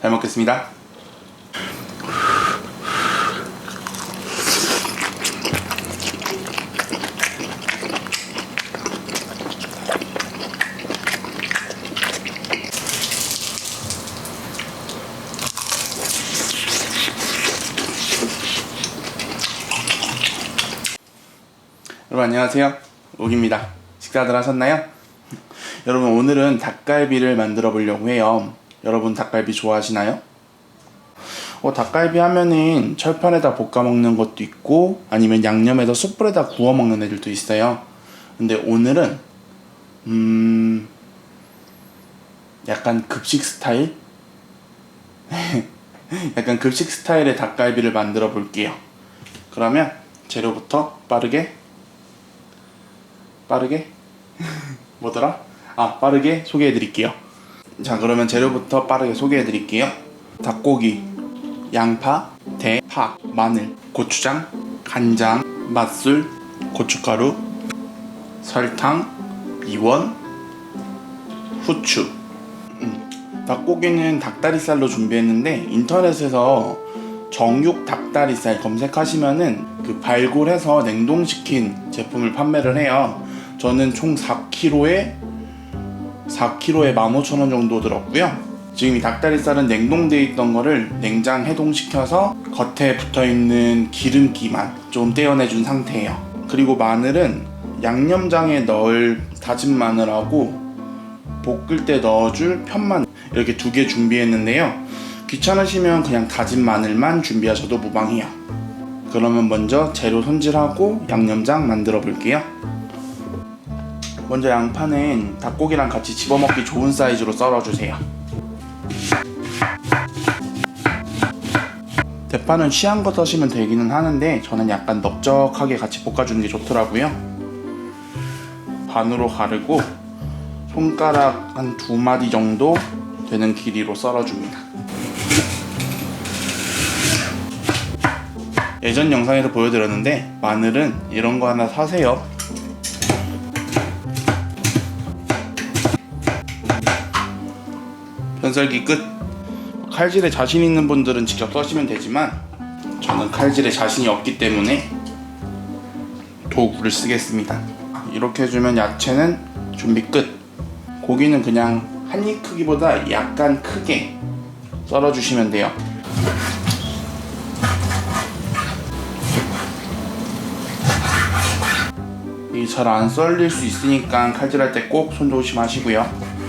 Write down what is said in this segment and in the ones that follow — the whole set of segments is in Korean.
잘 먹겠습니다. 안녕하세요. 옥입니다. 식사들 하셨나요? 여러분 오늘은 닭갈비를 만들어 보려고 해요. 여러분 닭갈비 좋아하시나요? 어, 닭갈비 하면은 철판에다 볶아 먹는 것도 있고 아니면 양념에다 숯불에다 구워 먹는 애들도 있어요. 근데 오늘은 음 약간 급식 스타일? 약간 급식 스타일의 닭갈비를 만들어 볼게요. 그러면 재료부터 빠르게 빠르게 뭐더라? 아 빠르게 소개해 드릴게요. 자 그러면 재료부터 빠르게 소개해 드릴게요. 닭고기, 양파, 대 파, 마늘, 고추장, 간장, 맛술, 고춧가루, 설탕, 미원, 후추. 음, 닭고기는 닭다리살로 준비했는데 인터넷에서 정육 닭다리살 검색하시면은 그 발굴해서 냉동시킨 제품을 판매를 해요. 저는 총 4kg에 4kg에 15,000원 정도 들었고요. 지금 이 닭다리살은 냉동돼 있던 거를 냉장 해동시켜서 겉에 붙어 있는 기름기만 좀 떼어내준 상태예요. 그리고 마늘은 양념장에 넣을 다진 마늘하고 볶을 때 넣어줄 편마늘 이렇게 두 개 준비했는데요. 귀찮으시면 그냥 다진 마늘만 준비하셔도 무방해요. 그러면 먼저 재료 손질하고 양념장 만들어 볼게요. 먼저 양파는 닭고기랑 같이 집어먹기 좋은 사이즈로 썰어주세요. 대파는 취한 거 써시면 되기는 하는데 저는 약간 넓적하게 같이 볶아주는 게 좋더라고요. 반으로 가르고 손가락 한 두 마디 정도 되는 길이로 썰어줍니다. 예전 영상에서 보여드렸는데 마늘은 이런 거 하나 사세요. 편썰기 끝. 칼질에 자신 있는 분들은 직접 써시면 되지만 저는 칼질에 자신이 없기 때문에 도구를 쓰겠습니다. 이렇게 해주면 야채는 준비 끝. 고기는 그냥 한 입 크기보다 약간 크게 썰어주시면 돼요. 이 잘 안 썰릴 수 있으니까 칼질할 때 꼭 손 조심하시고요.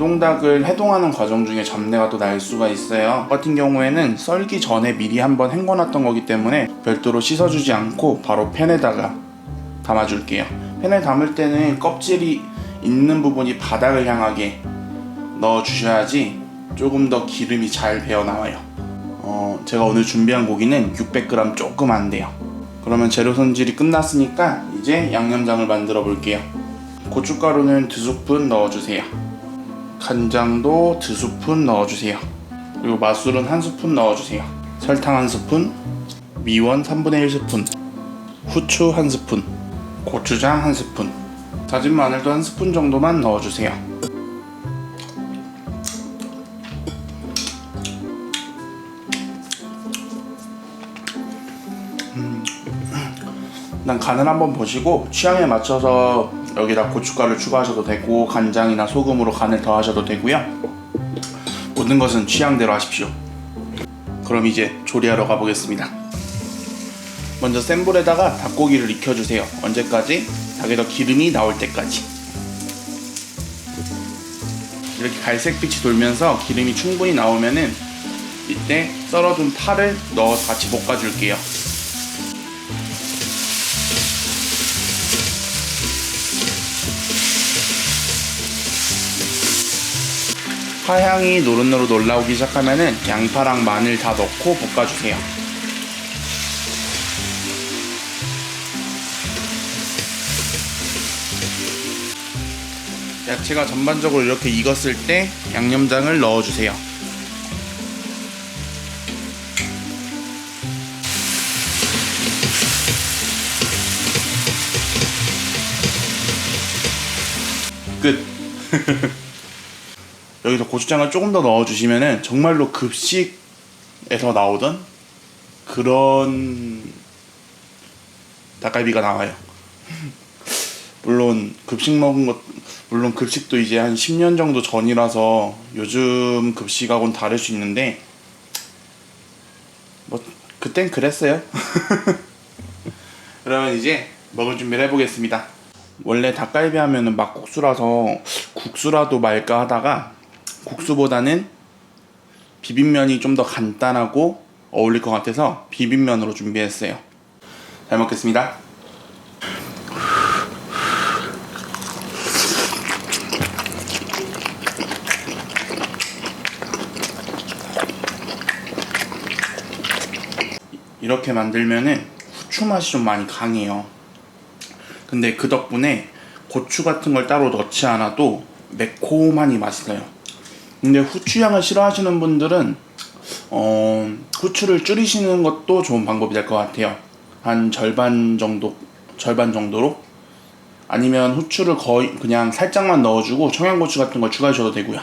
냉동닭을 해동하는 과정 중에 잡내가 또 날 수가 있어요. 저 같은 경우에는 썰기 전에 미리 한번 헹궈놨던 거기 때문에 별도로 씻어주지 않고 바로 팬에다가 담아줄게요. 팬에 담을 때는 껍질이 있는 부분이 바닥을 향하게 넣어주셔야지 조금 더 기름이 잘 배어 나와요. 어, 제가 오늘 준비한 고기는 600g 조금 안 돼요. 그러면 재료 손질이 끝났으니까 이제 양념장을 만들어 볼게요. 고춧가루는 두 스푼 넣어주세요. 간장도 두 스푼 넣어주세요. 그리고 맛술은 한 스푼 넣어주세요. 설탕 한 스푼, 미원 3분의 1 스푼, 후추 한 스푼, 고추장 한 스푼, 다진 마늘도 한 스푼 정도만 넣어주세요. 일단 간을 한번 보시고 취향에 맞춰서 여기다 고춧가루 추가하셔도 되고 간장이나 소금으로 간을 더하셔도 되고요. 모든 것은 취향대로 하십시오. 그럼 이제 조리하러 가보겠습니다. 먼저 센 불에다가 닭고기를 익혀주세요. 언제까지? 닭에서 기름이 나올 때까지. 이렇게 갈색빛이 돌면서 기름이 충분히 나오면은 이때 썰어둔 파를 넣어서 같이 볶아줄게요. 파향이 노릇노릇 올라오기 시작하면 양파랑 마늘 다 넣고 볶아주세요. 야채가 전반적으로 이렇게 익었을 때 양념장을 넣어주세요. 끝. 여기서 고추장을 조금 더 넣어주시면은 정말로 급식에서 나오던 그런 닭갈비가 나와요. 물론 급식 먹은 것 물론 급식도 이제 한 10년 정도 전이라서 요즘 급식하고는 다를 수 있는데 뭐 그땐 그랬어요. 그러면 이제 먹을 준비를 해보겠습니다. 원래 닭갈비 하면은 막국수라서 국수라도 말까 하다가 국수보다는 비빔면이 좀 더 간단하고 어울릴 것 같아서 비빔면으로 준비했어요. 잘 먹겠습니다. 이렇게 만들면은 후추 맛이 좀 많이 강해요. 근데 그 덕분에 고추 같은 걸 따로 넣지 않아도 매콤하니 맛있어요. 근데 후추향을 싫어하시는 분들은 어, 후추를 줄이시는 것도 좋은 방법이 될 것 같아요. 한 절반 정도 절반 정도로 아니면 후추를 거의 그냥 살짝만 넣어주고 청양고추 같은 걸 추가하셔도 되고요.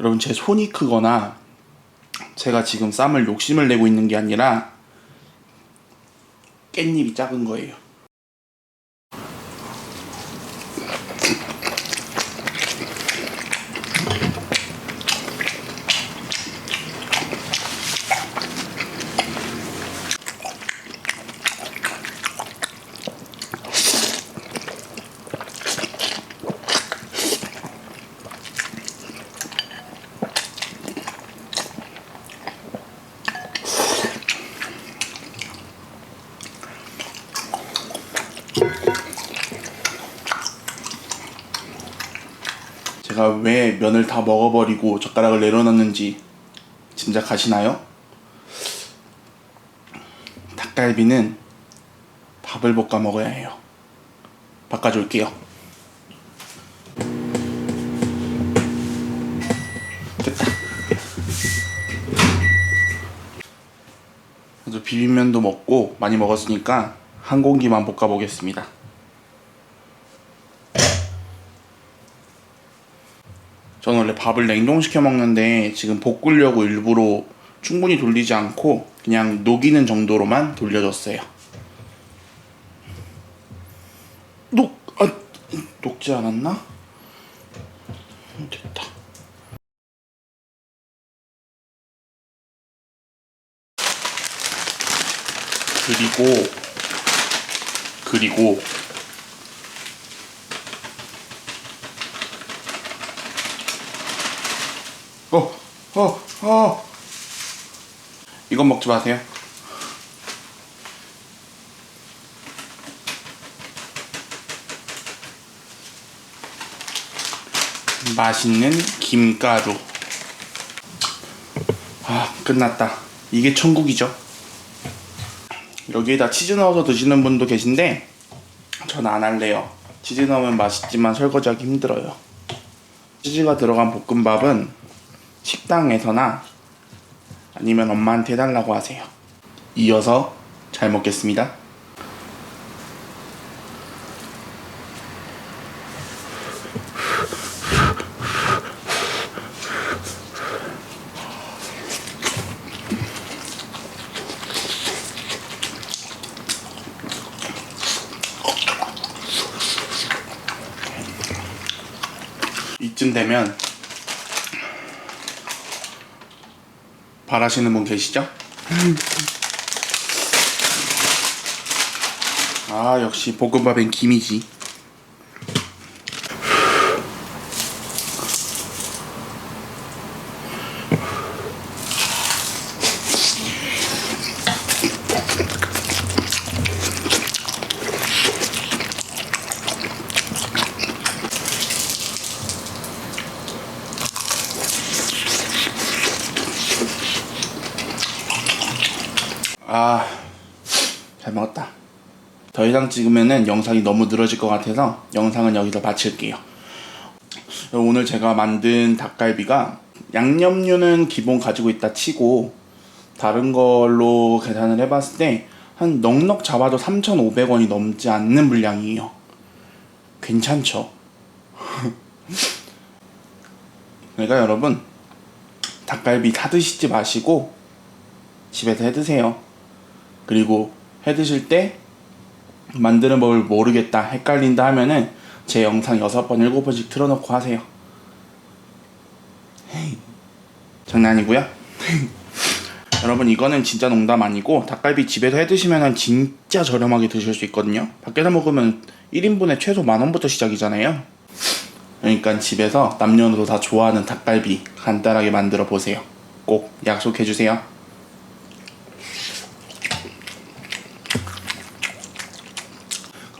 여러분 제 손이 크거나 제가 지금 쌈을 욕심을 내고 있는 게 아니라 깻잎이 작은 거예요. 제가 왜 면을 다 먹어버리고 젓가락을 내려놨는지 짐작하시나요? 닭갈비는 밥을 볶아 먹어야 해요. 바꿔줄게요. 됐다. 비빔면도 먹고 많이 먹었으니까 한 공기만 볶아 보겠습니다. 저는 원래 밥을 냉동시켜 먹는데 지금 볶으려고 일부러 충분히 돌리지 않고 그냥 녹이는 정도로만 돌려줬어요. 녹, 아, 녹지 않았나? 됐다. 그리고, 그리고, 어, 어, 어. 이건 먹지 마세요. 맛있는 김가루. 아, 끝났다. 이게 천국이죠. 여기에다 치즈 넣어서 드시는 분도 계신데, 전 안 할래요. 치즈 넣으면 맛있지만 설거지하기 힘들어요. 치즈가 들어간 볶음밥은 식당에서나 아니면 엄마한테 해달라고 하세요. 이어서 잘 먹겠습니다. 이쯤 되면 바라시는 분 계시죠? 아 역시 볶음밥엔 김이지 더 이상 찍으면은 영상이 너무 늘어질 것 같아서 영상은 여기서 마칠게요. 오늘 제가 만든 닭갈비가 양념류는 기본 가지고 있다 치고 다른 걸로 계산을 해봤을 때 한 넉넉 잡아도 3,500원이 넘지 않는 분량이에요. 괜찮죠? 그러니까 여러분 닭갈비 사 드시지 마시고 집에서 해 드세요. 그리고 해 드실 때 만드는 법을 모르겠다, 헷갈린다 하면은 제 영상 6번, 7번씩 틀어놓고 하세요. 헤이, 장난이고요. 여러분 이거는 진짜 농담 아니고 닭갈비 집에서 해 드시면은 진짜 저렴하게 드실 수 있거든요. 밖에서 먹으면 1인분에 최소 만 원부터 시작이잖아요. 그러니까 집에서 남녀노소 다 좋아하는 닭갈비 간단하게 만들어 보세요. 꼭 약속해 주세요.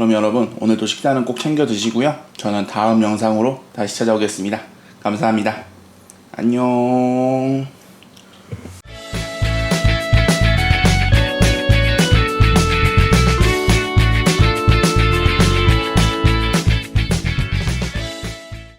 그럼 여러분 오늘도 식사는 꼭 챙겨 드시고요. 저는 다음 영상으로 다시 찾아오겠습니다. 감사합니다. 안녕.